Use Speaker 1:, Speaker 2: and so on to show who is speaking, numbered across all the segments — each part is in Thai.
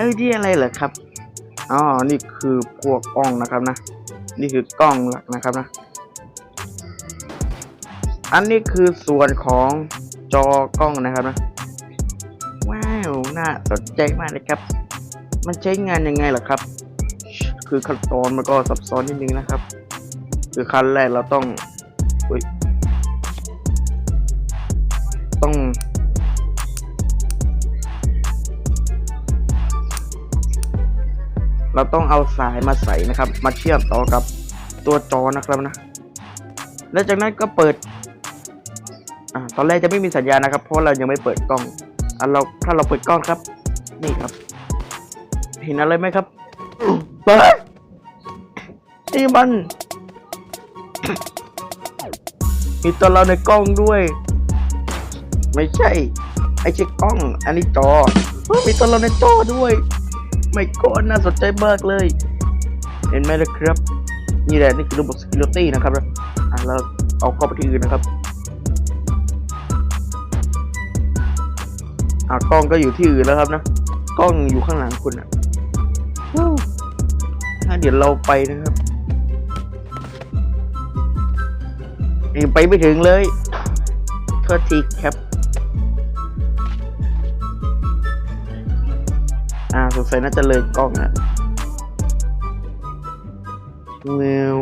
Speaker 1: เอ้ยที่อะไรเหรอครับอ๋อนี่คือพวกกล้องนะครับนะ นี่คือกล้องหลักนะครับนะ อันนี้คือส่วนของจอกล้องนะครับนะ ว้าว น่าสนใจมากเลยครับ มันใช้งานยังไงเหรอครับ คือขั้นตอนมันก็ซับซ้อนนิดนึงนะครับ คือขั้นแรกเราต้องอุ๊ย เราต้องเอาสายมาใส่นะครับ มาเชื่อมต่อกับตัวจอนะครับนะ แล้วจากนั้นก็เปิดอ่าตอนแรกจะไม่มีสัญญาณนะครับ เพราะเรายังไม่เปิดกล้องอะเราถ้าเราเปิดกล้องครับ นี่ครับ เห็นอะไรไหมครับเปิดนี่มัน มีตัวเราในกล้องด้วย ไม่ใช่ ไอใช่กล้อง อันนี้จอมีตัวเราในจอด้วย ไม่ก็น่าสนใจมากเลย เห็นไหมล่ะครับ นี่แหละนี่คือระบบ security นะครับอะเราเอาเข้าไปที่อื่นนะครับอะกล้องก็อยู่ที่อื่นแล้วครับนะกล้องอยู่ข้างหลังคุณอะถ้าเดี๋ยวเราไปนะครับยังไปไม่ถึงเลยโทษทีครับ อ่าสงสัยน่าจะเลยกล้องอะเวว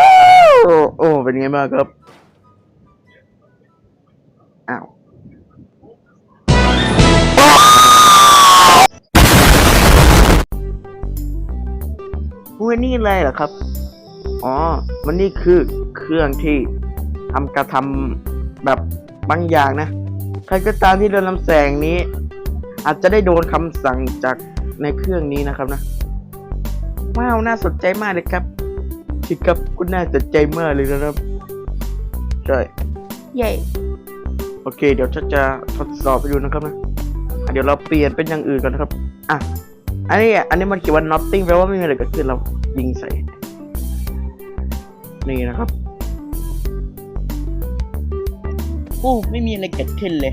Speaker 1: อ้าวโอ้เป็นไงบ้างครับอ้าววันนี้อะไรเหรอครับ อ๋อวันนี้คือเครื่องที่ทำกระทำ แบบบางอย่างนะ ใครก็ตามที่โดนลำแสงนี้ อาจจะได้โดนคำสั่งจากในเครื่องนี้นะครับนะ ว้าว น่าสนใจมากเลยครับชิครับคุณน่าสนใจมากเลยนะครับ ใช่ เย้โอเค เดี๋ยวฉันจะทดสอบไปดูนะครับนะอะเดี๋ยวเราเปลี่ยนเป็นอย่างอื่นกันนะครับ อะ อันนี้อะอันนี้มันเขียนว่า nothing แปลว่าไม่มีอะไรเกิดขึ้นเรายิงใส่ นี่นะครับ โอ้ไม่มีอะไรเกิดขึ้นเลย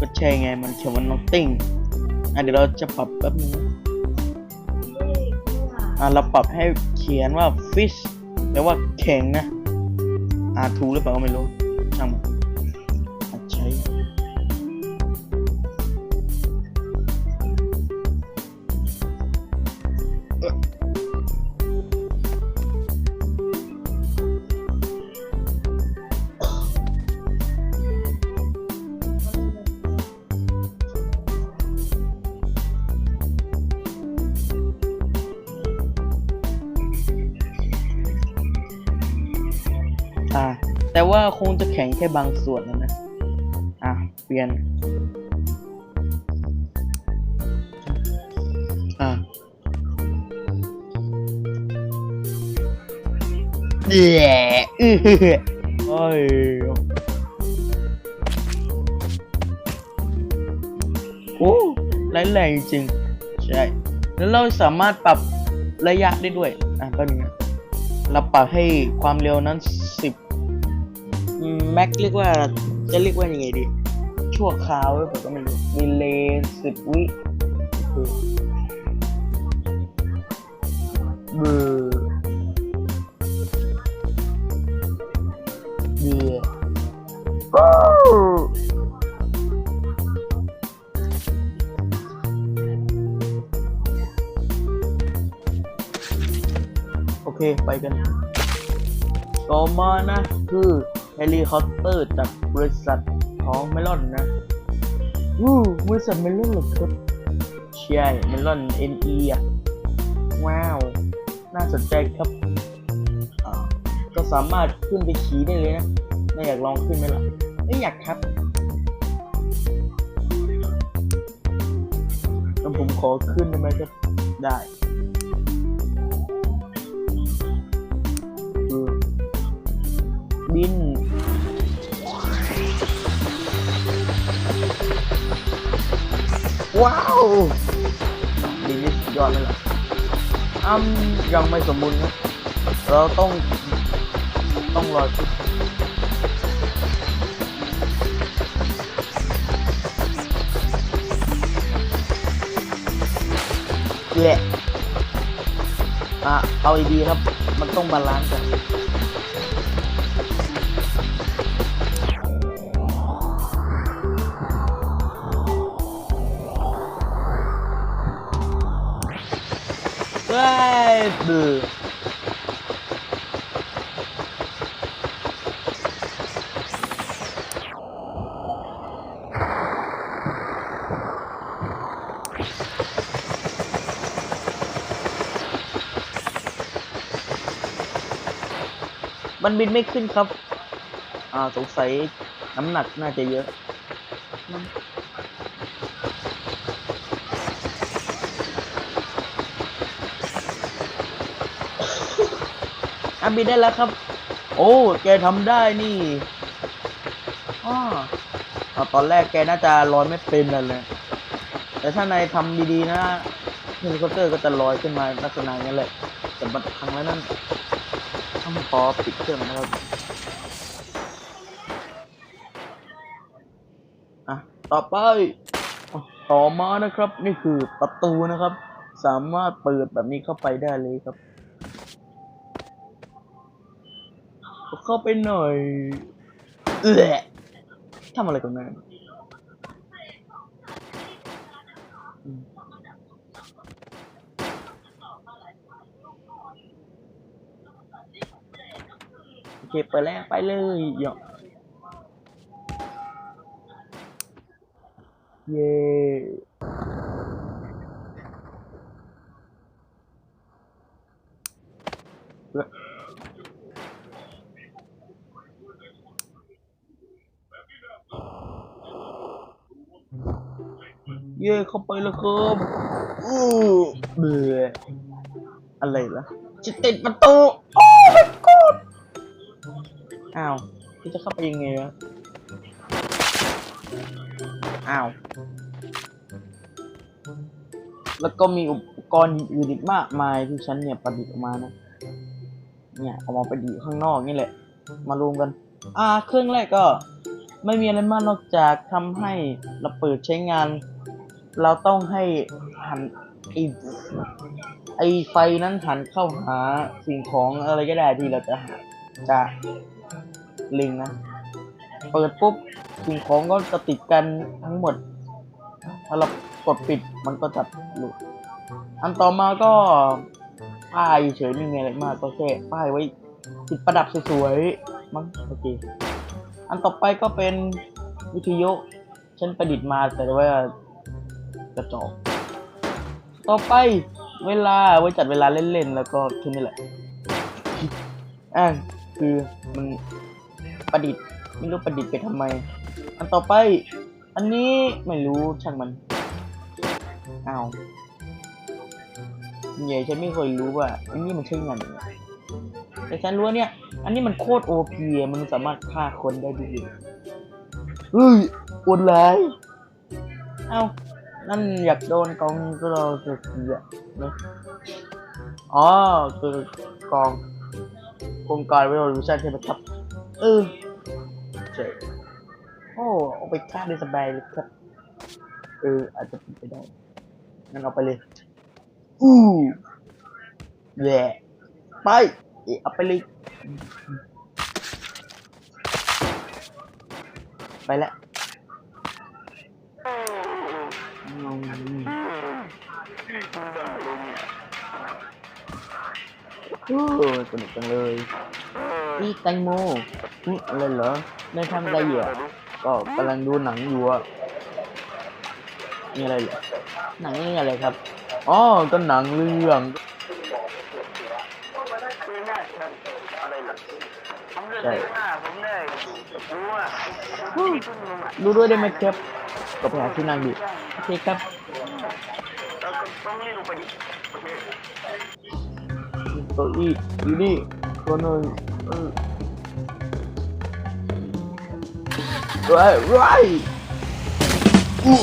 Speaker 1: ก็ใช่ไงมันเขียนว่า nothing อะเดี๋ยวเราจะปรับแป๊บนึงอะเราปรับให้เขียนว่า fish แปลว่าแข็งนะอ่าถูกหรือเปล่าก็ไม่รู้ช่างมันอะใช้ ว่าคงจะแข็งแค่บางส่วนแล้วนะ อะ เปลี่ยน อะเดี๋ยอื้อโอ้ยโอ้ร้ายแรงจริง ใช่ แล้วเราสามารถปรับระยะได้ด้วย อะก็นี้เราปรับให้ความเร็วนั้นสิบ แม็กเรียกว่าจะเรียกว่ายังไงดี ชั่วคราวหรือเปล่าก็ไม่รู้ดีเลย์สิบวิบือเบื่อว้าวโอเค ไปกัน ต่อมานะ คือ เฮลิคอปเตอร์จากบริษัทของเมลอนนะวู้บริษัทเมลอนเหรอครับใช่เมลอน NE อะว้าว น่าสนใจครับอ่าก็สามารถขึ้นไปขี่ได้เลยนะน่าอยากลองขึ้นไหมล่ะไม่อยากครับงั้นผมขอขึ้นได้ไหมครับได้ วิน ว้าวดีนี่ยอดเลยล่ะอ้ํยังไม่สมบูรณ์นะเราต้องต้องรอคิแหละอะเอาดีครับ มันต้องบาลานซ์กัน ยบือมันบินไม่ขึ้นครับ อ่า สงสัยน้ำหนักน่าจะเยอะ อะบิได้แล้วครับ โอ้ แกทำได้นี่อ้อตอนแรกแกน่าจะลอยไม่เป็นนั่นเลยแต่ถ้านายทำดีๆนะเฮลิคอปเตอร์ก็จะลอยขึ้นมาลักษณะนี้แหละแต่บางครั้งแล้วนั่นต้องขอปิดเครื่องนะครับอะต่อไปอต่อมานะครับ นี่คือประตูนะครับ สามารถเปิดแบบนี้เข้าไปได้เลยครับ เข้าไปหน่อย เอื้อทำอะไรกันแน่อืมโอเคไปแล้วไปเลยเยอะเย้ เย่เข้าไปแล้วครับอู้เบื่ออะไรล่ะจะติดประตูโอ้ my god อ้าวพี่จะเข้าไปยังไงวะอ้าวแล้วก็มีอุปกรณ์อื่นอีกมากมายที่ฉันเนี่ยประดิษฐ์ออกมานะเนี่ยเอามาประดิษฐ์ข้างนอกนี่แหละ มารวมกัน อ่าเครื่องแรกก็ ไม่มีอะไรมากนอกจากทำให้เราเปิดใช้งาน เราต้องให้หันไอไอไฟนั้นหันเข้าหาสิ่งของอะไรก็ได้ที่เราจะหาจะลิงนะ เปิดปุ๊บสิ่งของก็จะติดกันทั้งหมด ถ้าเรากดปิดมันก็จะหลุด อันต่อมาก็ป้ายเฉยไม่มีอะไรมากก็แค่ป้ายไว้ ติดประดับสวยๆมั้งโอเค อันต่อไปก็เป็นวิทยุฉันประดิษฐ์มาแต่ว่า กระจอกต่อไปเวลาไว้จัดเวลาเล่นๆแล้วก็แค่นี้แหละอ่าคือมันประดิษฐ์ไม่รู้ประดิษฐ์ไปทำไม อันต่อไปอันนี้ไม่รู้ช่างมันเอาใหญ่ฉันไม่เคยรู้ว่า อันนี้มันใช้งานยังไงแต่ฉันรู้ว่าเนี่ย อันนี้มันโคตรโอพีมันสามารถฆ่าคนได้ด้วยเฮ้ยอวดเลยเอา นั่นอยากโดนกองก็เราจะเสียนะอ๋อคือกองโครงการวิโอลูชันใช่ไหมครับ เออใช่โอ้เอาไปฆ่าได้สบายเลยครับ เออ อาจจะเป็นไปได้งั้นเอาไปเลย อู้แย่ไปเอเอาไปเลย ไปแล้ว โอ้สนุกจังเลยนี่แตงโมนี่อะไรเหรอไม่ทำอะไรอยู่อะก็กำลังดูหนังอยู่อะนี่อะไรหนังเรื่องอะไรครับอ๋อก็หนังเรื่อง ดูด้วยได้ไหมครับก็ไปหาที่นั่งดิโอเคครับเก้าอี้อยู่นี่ตัวหนึ่งเออไรไรอู้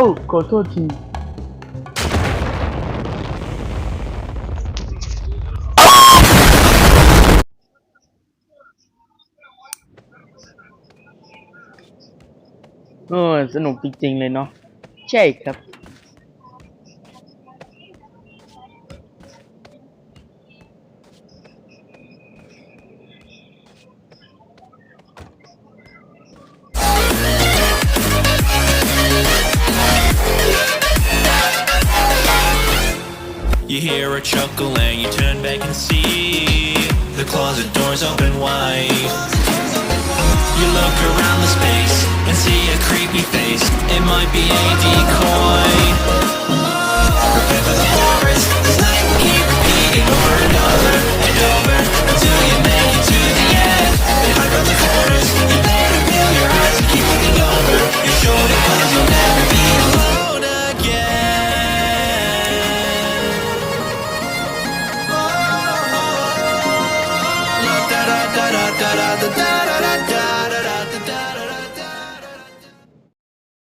Speaker 1: Ô, oh, có thua thì... Ôi, สนุกจริงๆเลยเนาะใช่ครับ
Speaker 2: You hear a chuckle and you turn back and see the closet doors open wide. You look around the space and see a creepy face. It might be a decoy. Remember the terrorist, this night will keep repeating over and over.